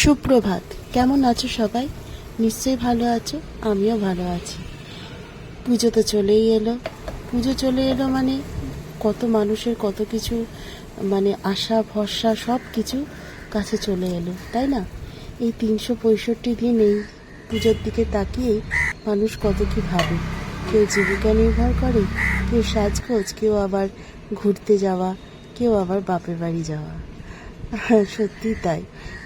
সুপ্রভাত। কেমন আছো সবাই? নিশ্চয়ই ভালো আছো, আমিও ভালো আছি। পুজো তো চলেই এলো। পুজো চলে এলো মানে কত মানুষের কত কিছু মানে আশা, ভরসা, সব কিছু কাছে চলে এলো, তাই না? এই তিনশো পঁয়ষট্টি দিন এই পুজোর দিকে তাকিয়েই মানুষ কত কি ভাবে। কেউ জীবিকা নির্ভর করে, কেউ সাজগোজ, কেউ আবার ঘুরতে যাওয়া, কেউ আবার বাপের বাড়ি যাওয়া। সত্যি তাই।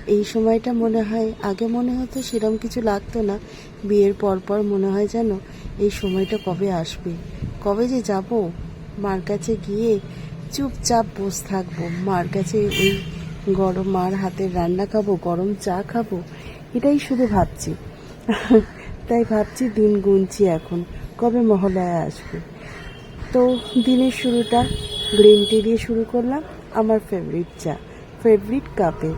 এই সময়টা মনে হয়, আগে মনে হতো সেরকম কিছু লাগতো না। বিয়ের পর পর মনে হয় যেন এই সময়টা কবে আসবে? কবে যে যাব? মার কাছে গিয়ে চুপচাপ বসে থাকব। মার কাছে এই গরম, মার হাতের রান্না খাব, গরম চা খাব, এটাই শুধু ভাবছি। তাই ভাবছি দিন গুনছি এখন, কবে মহলায় আসবে? তো দিনের শুরুটা গ্রিন টি দিয়ে শুরু করলাম, আমার ফেভারিট চা। ফেভারিট কাপে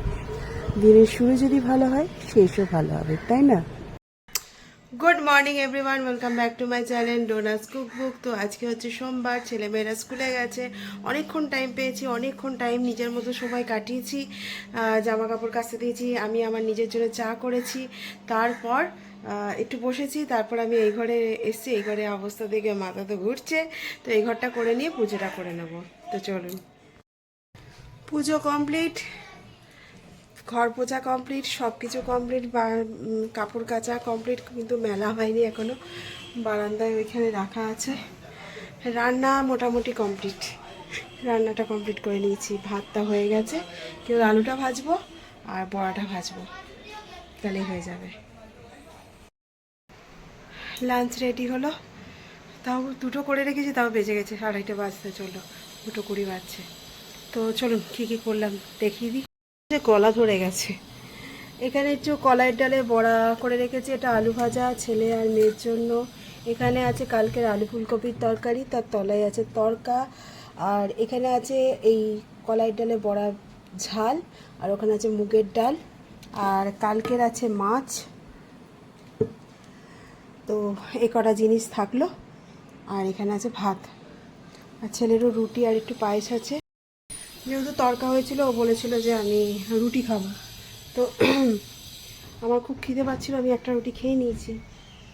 দিনের শুরু যদি ভালো হয়, শেষও ভালো হবে, তাই না? Good morning everyone welcome back to my channel Dona's cookbook তো আজকে হচ্ছে সোমবার, ছেলেমেয়েরা স্কুলে গেছে। অনেকক্ষণ টাইম পেয়েছি, অনেকক্ষণ টাইম নিজের মতো সময় কাটিয়েছি। জামা কাপড় কাচতে দিয়েছি, আমি আমার নিজের জন্য চা করেছি। তারপর একটু বসেছি, তারপর আমি এই ঘরে এসেছি, এই ঘরে অবস্থা দেখে মাথা তো ঘুরছে। তো এই ঘরটা করে নিয়ে পুজোটা করে নেব। তো চলুন। পুজো কমপ্লিট ঘর পোছা কমপ্লিট সব কিছু কমপ্লিট বা কাপড় কাচা কমপ্লিট কিন্তু মেলা হয়নি এখনও। বারান্দায় ওইখানে রাখা আছে। রান্না মোটামুটি কমপ্লিট রান্নাটা কমপ্লিট করে নিয়েছি। ভাতটা হয়ে গেছে। কেউ আলুটা ভাজবো আর বড়াটা ভাজবো। তাহলেই হয়ে যাবে। লাঞ্চ রেডি হলো। তাও দুটো করে রেখেছি, তাও বেজে গেছে। আড়াইটে বাজতে চলল। দুটো কুড়ি বাজছে। তো চলুন, কী কী করলাম দেখিয়ে দিই। যে গলা ধরে গেছে। এখানে একটু কলাইয়ের ডালে বড়া করে রেখেছি, এটা আলু ভাজা, ছেলে আর মেয়ের জন্য। এখানে আছে কালকের আলু ফুলকপির তরকারি, তার তলায় আছে তরকা, আর এখানে আছে এই কলাইয়ের ডালে বড়া ঝাল, আর ওখানে আছে মুগের ডাল, আর কালকের আছে মাছ। তো এ কটা জিনিস থাকল, আর এখানে আছে ভাত। আর ছেলেরও রুটি আর একটু পায়েস আছে। যেহেতু তরকা হয়েছিল, ও বলেছিল যে আমি রুটি খাব। তো আমার খুব খিদে পাচ্ছিল, আমি একটা রুটি খেয়ে নিয়েছি।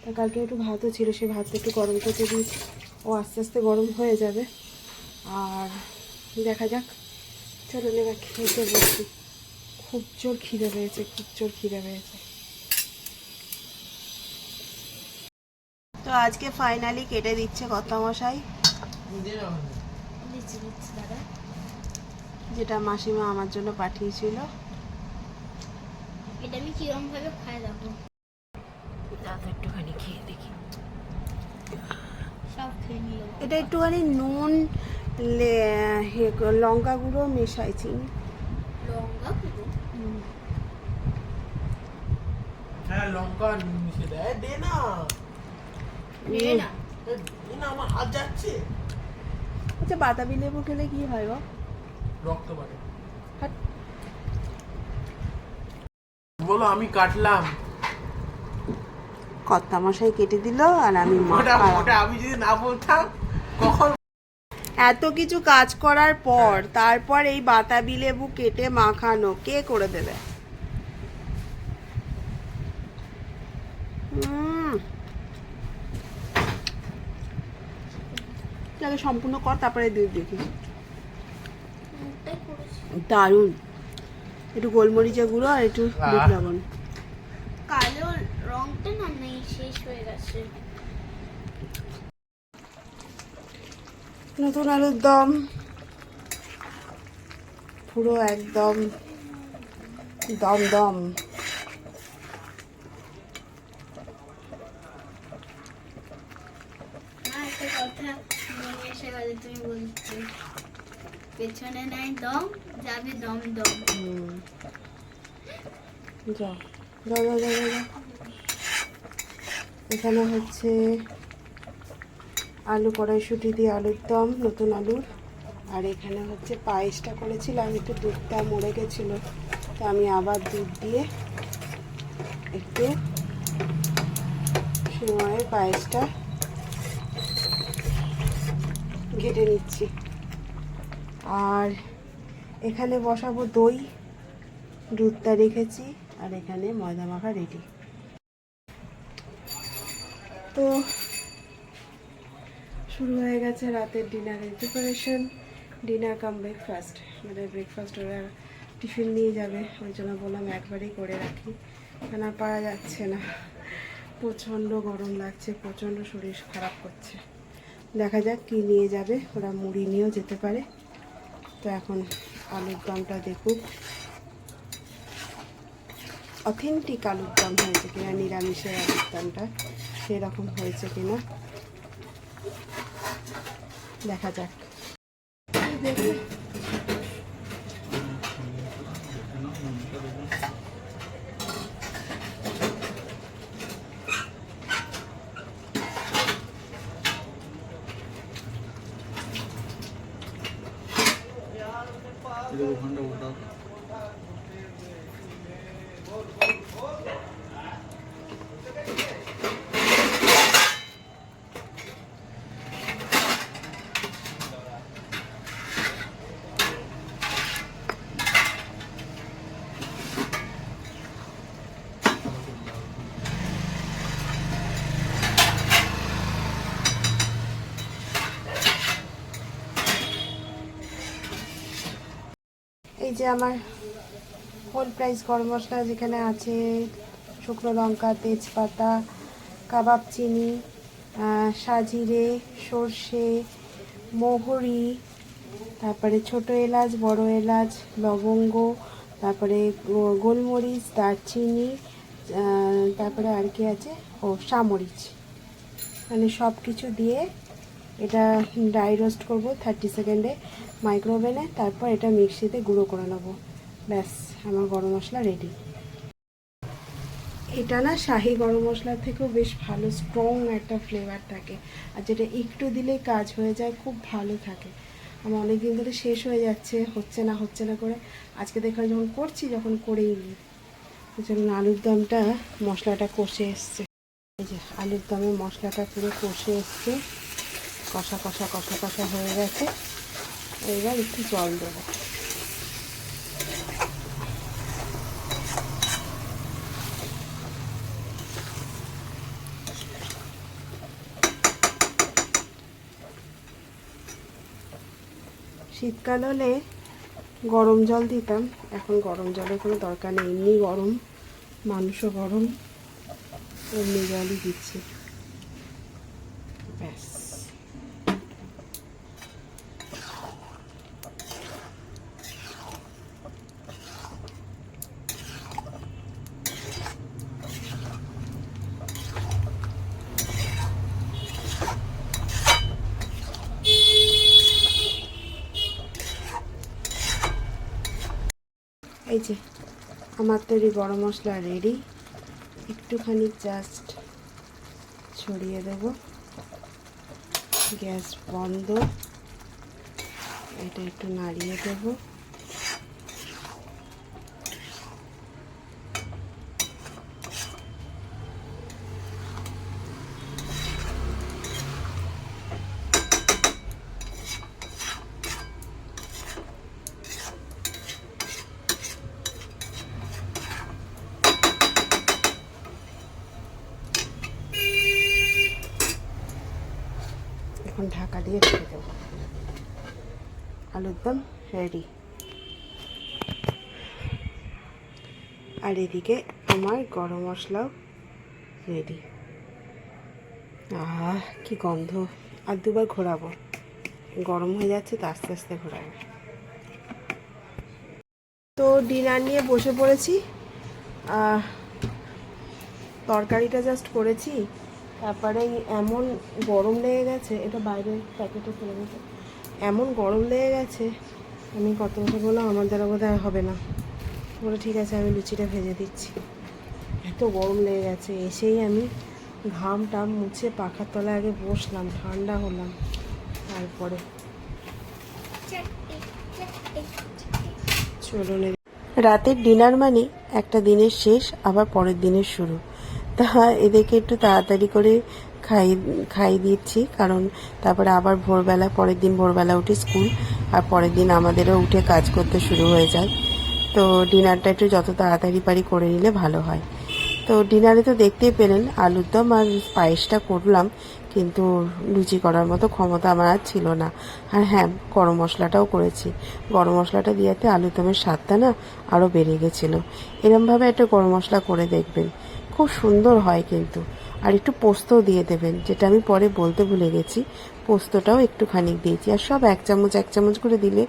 তা কালকে একটু ভাতও ছিল সেই ভাতটা একটু গরম করতে দিয়েছি ও আস্তে আস্তে গরম হয়ে যাবে। আর দেখা যাক। চলো এবার খেতে বসি। খুব জোর খিদে পেয়েছে, খুব জোর খিদে পেয়েছে। তো আজকে ফাইনালি কেটে দিচ্ছে কত মশাই দিচ্ছি দিচ্ছি, দাদা। যেটা মাসিমা আমার জন্য পাঠিয়েছিল। এটা আমি কিরম ভাবে খাই দেখো। দাদা একটুখানি খেয়ে দেখি। সব খেয়ে নিল। এটা একটুখানি নুন লঙ্কা গুঁড়ো মেশাইছি লঙ্কা হ্যাঁ লঙ্কা মিশে দেয় দে। না। নে না। এ, দে না আমার হাত যাচ্ছে। আচ্ছা বাতাবি লেবু খেলে কি হয় গো? রক্ত বাড়ে। বলো আমি কাটলাম। কর্তা মশাই কেটে দিল আর আমি ওটা ওটা আমি যদি না বলতাম কখন এত কিছু কাজ করার পর তারপর এই বাতাবি লেবু কেটে মাখানো কে করে দেবে? সম্পূর্ণ কর তারপরে দুধ দেখি। দারুণ। একটু গোলমরিচের গুঁড়ো আর একটু। লবণ। কালো রংটা না নেই শেষ হয়ে গেছে। নতুন আলুর দম। পুরো একদম দম দম। কথা মনে এসে গেলে তুমি বলতে। পেছনে নাই দম, যাবে দম দম। এখানে হচ্ছে আলু কড়াইশুটি দিয়ে আলুর দম, নতুন আলুর। আর এখানে হচ্ছে পায়েসটা করেছিলাম একটু দুধটা মরে গেছিল। তো আমি আবার দুধ দিয়ে একটু সিমাইয়ের পায়েসটা ঘেটে নিচ্ছি। আর এখানে বসাবো দই, দুধটা রেখেছি, আর এখানে ময়দা মাখা রেডি। তো শুরু হয়ে গেছে রাতের ডিনারের প্রিপারেশন ডিনার কাম ব্রেকফাস্ট মানে ব্রেকফাস্ট ওরা টিফিন নিয়ে যাবে, ওই জন্য বললাম একবারেই করে রাখি। কেন আর পারা যাচ্ছে না। প্রচণ্ড গরম লাগছে, প্রচণ্ড শরীর খারাপ করছে। দেখা যাক কি নিয়ে যাবে, ওরা মুড়ি নিয়েও যেতে পারে। তো এখন আলুর দমটা দেখুক। অথেন্টিক আলুর দম হয়েছে কিনা, নিরামিষের আলুর দমটা সেরকম হয়েছে কিনা, দেখা যাক। দেখি ওখানটা ওটা এই যে আমার হোল প্রাইস গরম মশলা যেখানে আছে, শুকনো লঙ্কা, তেজপাতা, কাবাব চিনি সাজিরে, সর্ষে, মৌহরি, তারপরে ছোট এলাচ, বড় এলাচ, লবঙ্গ, তারপরে গোলমরিচ, দারচিনি তারপরে আর কি আছে? ও সামরিচ মানে সব কিছু দিয়ে এটা ড্রাই রোস্ট করব থার্টি সেকেন্ডে মাইক্রোওভেনে, তারপর এটা মিক্সিতে গুঁড়ো করে নেব। ব্যাস, আমার গরম মশলা রেডি এটা না শাহি গরম মশলার থেকেও বেশ ভালো স্ট্রং একটা ফ্লেভার থাকে। আর যেটা একটু দিলেই কাজ হয়ে যায়, খুব ভালো থাকে। আমার অনেক দিন ধরে শেষ হয়ে যাচ্ছে, হচ্ছে না হচ্ছে না করে। আজকে দেখলাম যখন করছি, যখন করেই নিই যেমন আলুর দমটা মশলাটা কষে এসছে। এই যে আলুর দমে মশলাটা পুরো কষে এসছে। কষা কষা কষা কষা হয়ে গেছে। এবার একটু জল দেবো। শীতকাল হলে গরম জল দিতাম, এখন গরম জলের কোনো দরকার নেই, এমনি গরম, মানুষও গরম, এমনি জলই দিচ্ছি। ব্যাস। এই যে, আমার তৈরি গরম মশলা রেডি একটুখানি জাস্ট ছড়িয়ে দেব। গ্যাস বন্ধ। এটা একটু নাড়িয়ে দেব এখন ঢাকা দিয়ে রেখে দেবো। আলুর দম রেডি আর এদিকে আমার গরম মশলাও রেডি আহ, কি গন্ধ। আর দুবার ঘোরাবো। গরম হয়ে যাচ্ছে তো আস্তে আস্তে ঘোরাবো। তো ডিনার নিয়ে বসে পড়েছি। তরকারিটা জাস্ট করেছি। তারপরে এমন গরম লেগে গেছে, এটা বাইরে প্যাকেটে ফেলে গেছে এমন গরম লেগে গেছে, আমি কত কথা বললাম আমার দ্বারা বোধ হবে না। বলে, ঠিক আছে, আমি লুচিটা ভেজে দিচ্ছি। এত গরম লেগে গেছে, এসেই আমি ঘাম টাম মুছে পাখার তলায় আগে বসলাম, ঠান্ডা হলাম। তারপরে চলুন রাতের ডিনার মানে একটা দিনের শেষ, আবার পরের দিনের শুরু। তা এদেরকে একটু তাড়াতাড়ি করে খাই খাই দিচ্ছি। কারণ তারপরে আবার ভোরবেলা, পরের দিন ভোরবেলা উঠে স্কুল, আর পরের দিন আমাদেরও উঠে কাজ করতে শুরু হয়ে যায়। তো ডিনারটা একটু যত তাড়াতাড়ি পারি করে নিলে ভালো হয়। তো ডিনারে তো দেখতেই পেলেন, আলুর দম আর পায়েসটা করলাম, কিন্তু লুচি করার মতো ক্ষমতা আমার আর ছিল না। আর হ্যাঁ গরম মশলাটাও করেছি। গরম মশলাটা দিয়াতে আলুর দমের স্বাদটা না আরও বেড়ে গেছিল। এরমভাবে একটা গরম মশলা করে দেখবেন। খুব সুন্দর হয় কিন্তু। আর একটু পোস্তও দিয়ে দেবেন, যেটা আমি পরে বলতে ভুলে গেছি। পোস্তটাও একটুখানি দিয়েছি। আর সব এক চামচ এক চামচ করে দিলে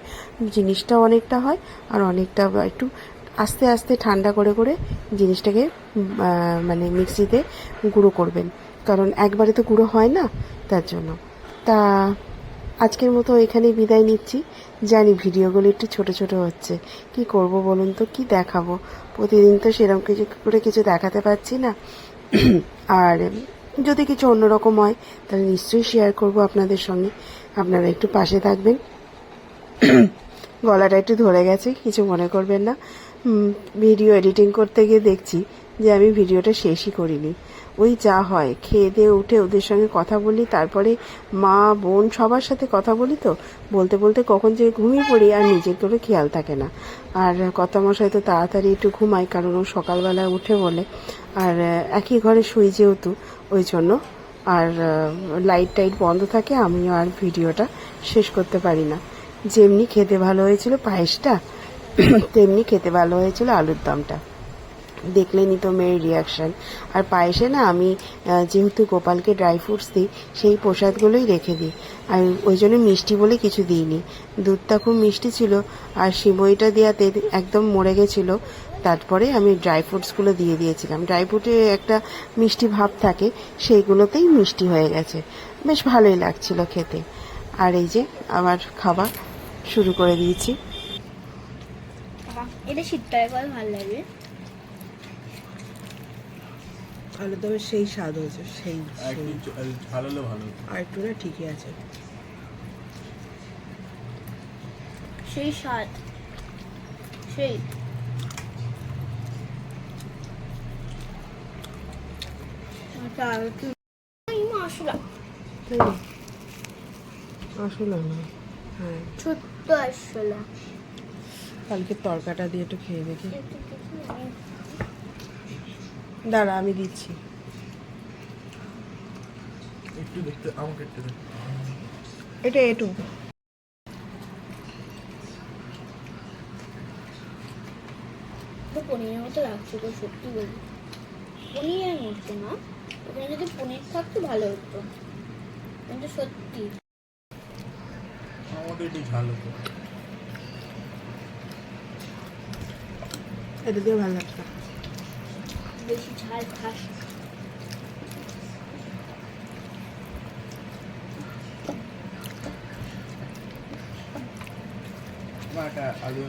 জিনিসটাও অনেকটা হয়, আর অনেকটা একটু আস্তে আস্তে ঠান্ডা করে করে জিনিসটাকে মানে মিক্সিতে গুঁড়ো করবেন। কারণ একবারে তো গুঁড়ো হয় না, তার জন্য। তা আজকের মতো এখানেই বিদায় নিচ্ছি। জানি ভিডিওগুলো একটু ছোট ছোট হচ্ছে। কি করব বলুন তো? কি দেখাবো? প্রতিদিন তো সেরকম কিছু করে কিছু দেখাতে পারছি না। আর যদি কিছু অন্যরকম হয়, তাহলে নিশ্চয়ই শেয়ার করব আপনাদের সঙ্গে। আপনারা একটু পাশে থাকবেন। গলাটা একটু ধরে গেছে, কিছু মনে করবেন না। ভিডিও এডিটিং করতে গিয়ে দেখছি যে আমি ভিডিওটা শেষই করিনি। ওই যা হয়। খেয়ে দিয়ে উঠে ওদের সঙ্গে কথা বলি, তারপরে মা, বোন সবার সাথে কথা বলি তো। বলতে বলতে কখন যে ঘুমিয়ে পড়ি আর নিজের করে খেয়াল থাকে না। আর কথা মশাই তো তাড়াতাড়ি একটু ঘুমাই কারণ ও সকালবেলা উঠে বলে। আর একই ঘরে শুই যেহেতু, ওই জন্য। আর লাইট টাইট বন্ধ থাকে, আমিও আর ভিডিওটা শেষ করতে পারি না। যেমনি খেতে ভালো হয়েছিল পায়েসটা, তেমনি খেতে ভালো হয়েছিল আলুর দমটা। দেখলেনই তো মেয়ের রিয়াকশন আর পায়েসে না আমি যেহেতু গোপালকে ড্রাই ফ্রুটস দিই, সেই প্রসাদগুলোই রেখে দিই। আর ওই জন্য মিষ্টি বলে কিছু দিইনি। দুধটা খুব মিষ্টি ছিল, আর সিমইটা দেওয়াতে একদম মরে গেছিল। তারপরে আমি ড্রাই ফ্রুটসগুলো দিয়ে দিয়েছিলাম। ড্রাই ফ্রুটে একটা মিষ্টি ভাব থাকে, সেইগুলোতেই মিষ্টি হয়ে গেছে। বেশ ভালোই লাগছিল খেতে। আর এই যে আমার খাবার শুরু করে দিয়েছি। এটা একবার ভালো লাগবে আলুর দমের সেই স্বাদ হয়েছে সেই আর একটু ভালো। আর একটু না ঠিকই আছে। সেই স্বাদ। সেই। আচ্ছা, মশলা তাই আসলে। না। হ্যাঁ। ছোট্ট আসলা। কালকে তরকাটা দিয়ে একটু খেয়ে দেখি। দাঁড়া আমি দিচ্ছি। একটু দেখতে আমাকে একটু এটা এটু। পনিরের মতো লাগছে তো সত্যি বলি। পনিরের মতো না। ওখানে যদি পনির থাকতো ভালো হতো। কিন্তু সত্যি। আমাকে একটু ঝাল হতো। এটা দিয়ে ভালো লাগছে। বেশি ঝাল খাস। আলু।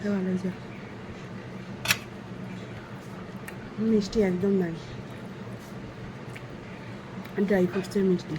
এটা ভালো হয়েছে। মিষ্টি একদম নাই। ড্রাই ফ্রুটসের মিষ্টি।